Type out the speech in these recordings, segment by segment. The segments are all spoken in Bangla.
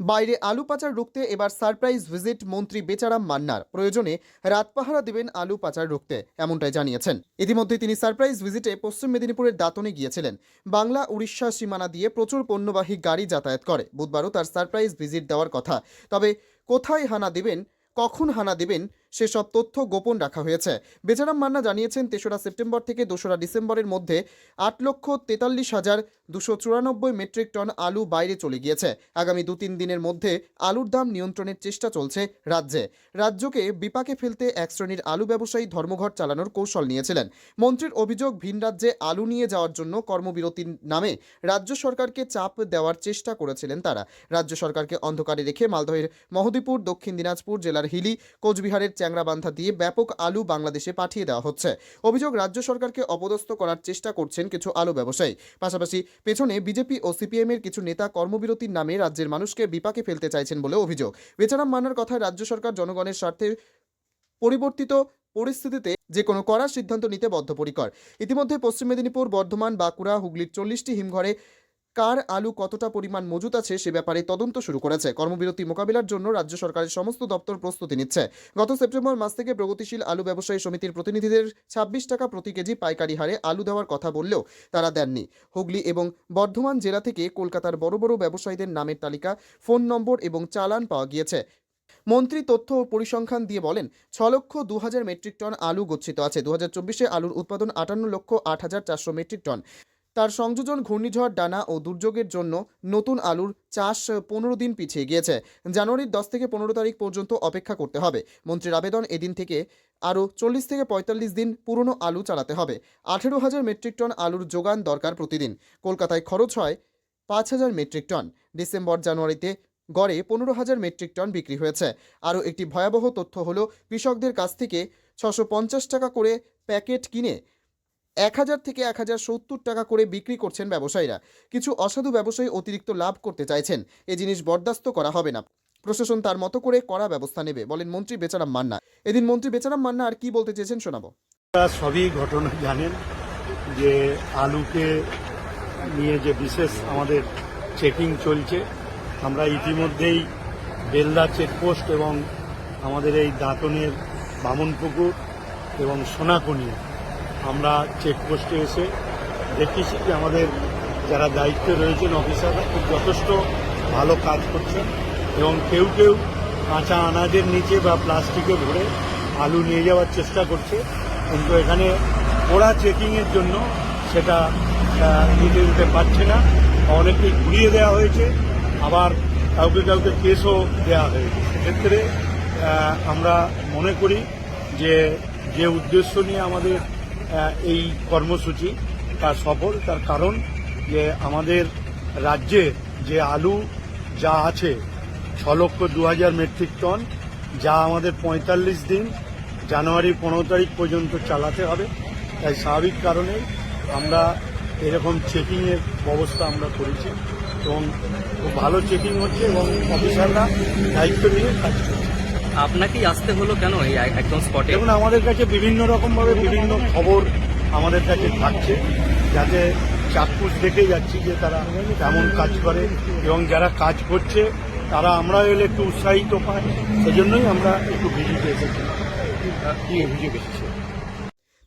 বাইরে আলু পাচার রুখতে এবার সারপ্রাইজ ভিজিট মন্ত্রী বেচারাম মান্নার। প্রয়োজনে রাত পাহারা দেবেন আলু পাচার রুখতে, এমনটাই জানিয়েছেন। ইতিমধ্যে তিনি সারপ্রাইজ ভিজিটে পশ্চিম মেদিনীপুরের দাতনে গিয়েছিলেন। বাংলা উড়িষ্যা সীমানা দিয়ে প্রচুর পণ্যবাহী গাড়ি যাতায়াত করে। বুধবারও তার সারপ্রাইজ ভিজিট দেওয়ার কথা। তবে কোথায় হানা দেবেন, কখন হানা দেবেন সেসব তথ্য গোপন রাখা হয়েছে। বেচারাম মান্না জানিয়েছেন, তেসরা সেপ্টেম্বর থেকে দোসরা ডিসেম্বরের মধ্যে আট লক্ষ তেতাল্লিশ হাজার দুশো চুরানব্বই মেট্রিক টন আলু বাইরে চলে গিয়েছে। আগামী দু তিন দিনের মধ্যে আলুর দাম নিয়ন্ত্রণের চেষ্টা চলছে রাজ্যে। রাজ্যকে বিপাকে ফেলতে এক শ্রেণির আলু ব্যবসায়ী ধর্মঘট চালানোর কৌশল নিয়েছিলেন। মন্ত্রীর অভিযোগ, ভিন রাজ্যে আলু নিয়ে যাওয়ার জন্য কর্মবিরতির নামে রাজ্য সরকারকে চাপ দেওয়ার চেষ্টা করেছিলেন তারা। রাজ্য সরকারকে অন্ধকারে রেখে মালদহের মহদীপুর, দক্ষিণ দিনাজপুর জেলার হিলি, কোচবিহারের চ্যাংরাবান্ধা দিয়ে ব্যাপক আলু বাংলাদেশে পাঠিয়ে দেওয়া হচ্ছে। অভিযোগ রাজ্য সরকারকে অপদস্থ করার চেষ্টা করছেন কিছু আলু ব্যবসায়ী। পাশাপাশি পেছনে বিজেপি ও সিপিএম এর কিছু নেতা কর্মবিরতির নামে রাজ্যের মানুষকে বিপাকে ফেলতে চাইছেন বলে অভিযোগ। বেচারাম মান্নার কথায় রাজ্য সরকার জনগণের স্বার্থে পরিবর্তিত পরিস্থিতিতে যে কোনো করার সিদ্ধান্ত নিতে বদ্ধপরিকর। ইতিমধ্যে পশ্চিম মেদিনীপুর, বর্ধমান, বাঁকুড়া, হুগলির চল্লিশটি হিমঘরে কার আলু কতটা পরিমাণ মজুত আছে সে ব্যাপারে তদন্ত শুরু করেছে। কর্মবিরতি মোকাবিলার জন্য রাজ্য সরকারের সমস্ত দপ্তর প্রস্তুতি নিচ্ছে। গত সেপ্টেম্বর মাস থেকে প্রগতিশীল আলু ব্যবসায়ী সমিতির প্রতিনিধিদের ছাব্বিশ টাকা প্রতি কেজি পাইকারি হারে আলু দেওয়ার কথা বললেও তারা দেননি। হুগলি এবং বর্ধমান জেলা থেকে কলকাতার বড় বড় ব্যবসায়ীদের নামের তালিকা, ফোন নম্বর এবং চালান পাওয়া গিয়েছে। মন্ত্রী তথ্য ও পরিসংখ্যান দিয়ে বলেন, ছ লক্ষ দু হাজার মেট্রিক টন আলু গচ্ছিত আছে। দু হাজার চব্বিশে আলুর উৎপাদন আটান্ন লক্ষ আট হাজার চারশো মেট্রিক টন। তার সংযোজন, ঘূর্ণিঝড়, ডানা ও দুর্যোগের জন্য নতুন আলুর চাষ পনেরো দিন পিছিয়ে গিয়েছে। জানুয়ারির দশ থেকে পনেরো তারিখ পর্যন্ত অপেক্ষা করতে হবে। মন্ত্রীর আবেদন এদিন থেকে আরও চল্লিশ থেকে পঁয়তাল্লিশ দিন পুরনো আলু চালাতে হবে। আঠেরো হাজার মেট্রিক টন আলুর যোগান দরকার প্রতিদিন। কলকাতায় খরচ হয় পাঁচ হাজার মেট্রিক টন। ডিসেম্বর, জানুয়ারিতে গড়ে পনেরো হাজার মেট্রিক টন বিক্রি হয়েছে। আরও একটি ভয়াবহ তথ্য হলো, কৃষকদের কাছ থেকে ছশো টাকা করে প্যাকেট কিনে এক হাজার থেকে এক হাজার সত্তর টাকা করে বিক্রি করছেন ব্যবসায়ীরা। কিছু অসাধু ব্যবসায়ী অতিরিক্ত লাভ করতে চাইছেন। এ জিনিস বরদাস্ত করা হবে না। প্রশাসন তার মতো করে কড়া ব্যবস্থা নেবে, বলেন মন্ত্রী বেচারাম মান্না। এদিন মন্ত্রী বেচারাম মান্না আর কি বলতে চেয়েছেন শোনাবো। সবই ঘটনা জানেন যে আলুকে নিয়ে যে বিশেষ আমাদের চেকিং চলছে, আমরা ইতিমধ্যেই বেলদা চেকপোস্ট এবং আমাদের এই দাঁতনের বামনপুকুর এবং সোনাকনিয়া আমরা চেকপোস্টে এসে দেখেছি যে আমাদের যারা দায়িত্বে রয়েছেন অফিসাররা খুব যথেষ্ট ভালো কাজ করছেন এবং কেউ কেউ কাঁচা আনাজের নিচে বা প্লাস্টিকে ভরে আলু নিয়ে যাওয়ার চেষ্টা করছে। কিন্তু এখানে ওরা চেকিংয়ের জন্য সেটা নিতে দিতে পারছে না। অনেককেই ঘুরিয়ে দেওয়া হয়েছে। আবার কাউকে কাউকে কেসও দেওয়া হয়েছে। সেক্ষেত্রে আমরা মনে করি যে যে উদ্দেশ্য নিয়ে আমাদের এই কর্মসূচি, তার সফল, তার কারণ যে আমাদের রাজ্যে যে আলু যা আছে ছ লক্ষ দু হাজার মেট্রিক টন, যা আমাদের পঁয়তাল্লিশ দিন জানুয়ারি পনেরো তারিখ পর্যন্ত চালাতে হবে। তাই স্বাভাবিক কারণে আমরা এরকম চেকিংয়ের ব্যবস্থা আমরা করেছি এবং খুব ভালো চেকিং হচ্ছে এবং অফিসাররা দায়িত্ব নিয়ে কাজ করছে। আপনাকেই আসতে হলো কেন এই এক- একদম স্পটে? দেখুন আমাদের কাছে বিভিন্ন রকমভাবে বিভিন্ন খবর আমাদের কাছে থাকছে যাতে চাক্ষুষ দেখে যাচ্ছি যে তারা কেমন কাজ করে এবং যারা কাজ করছে তারা আমরা এলে একটু উৎসাহিত পাই। সেজন্যই আমরা একটু ভিজিটে এসেছি কি অভিযোগ এসেছে।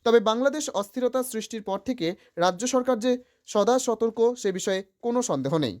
তবে বাংলাদেশ অস্থিরতা সৃষ্টির পর থেকে রাজ্য সরকার যে সদা সতর্ক সে বিষয়ে কোনো সন্দেহ নেই।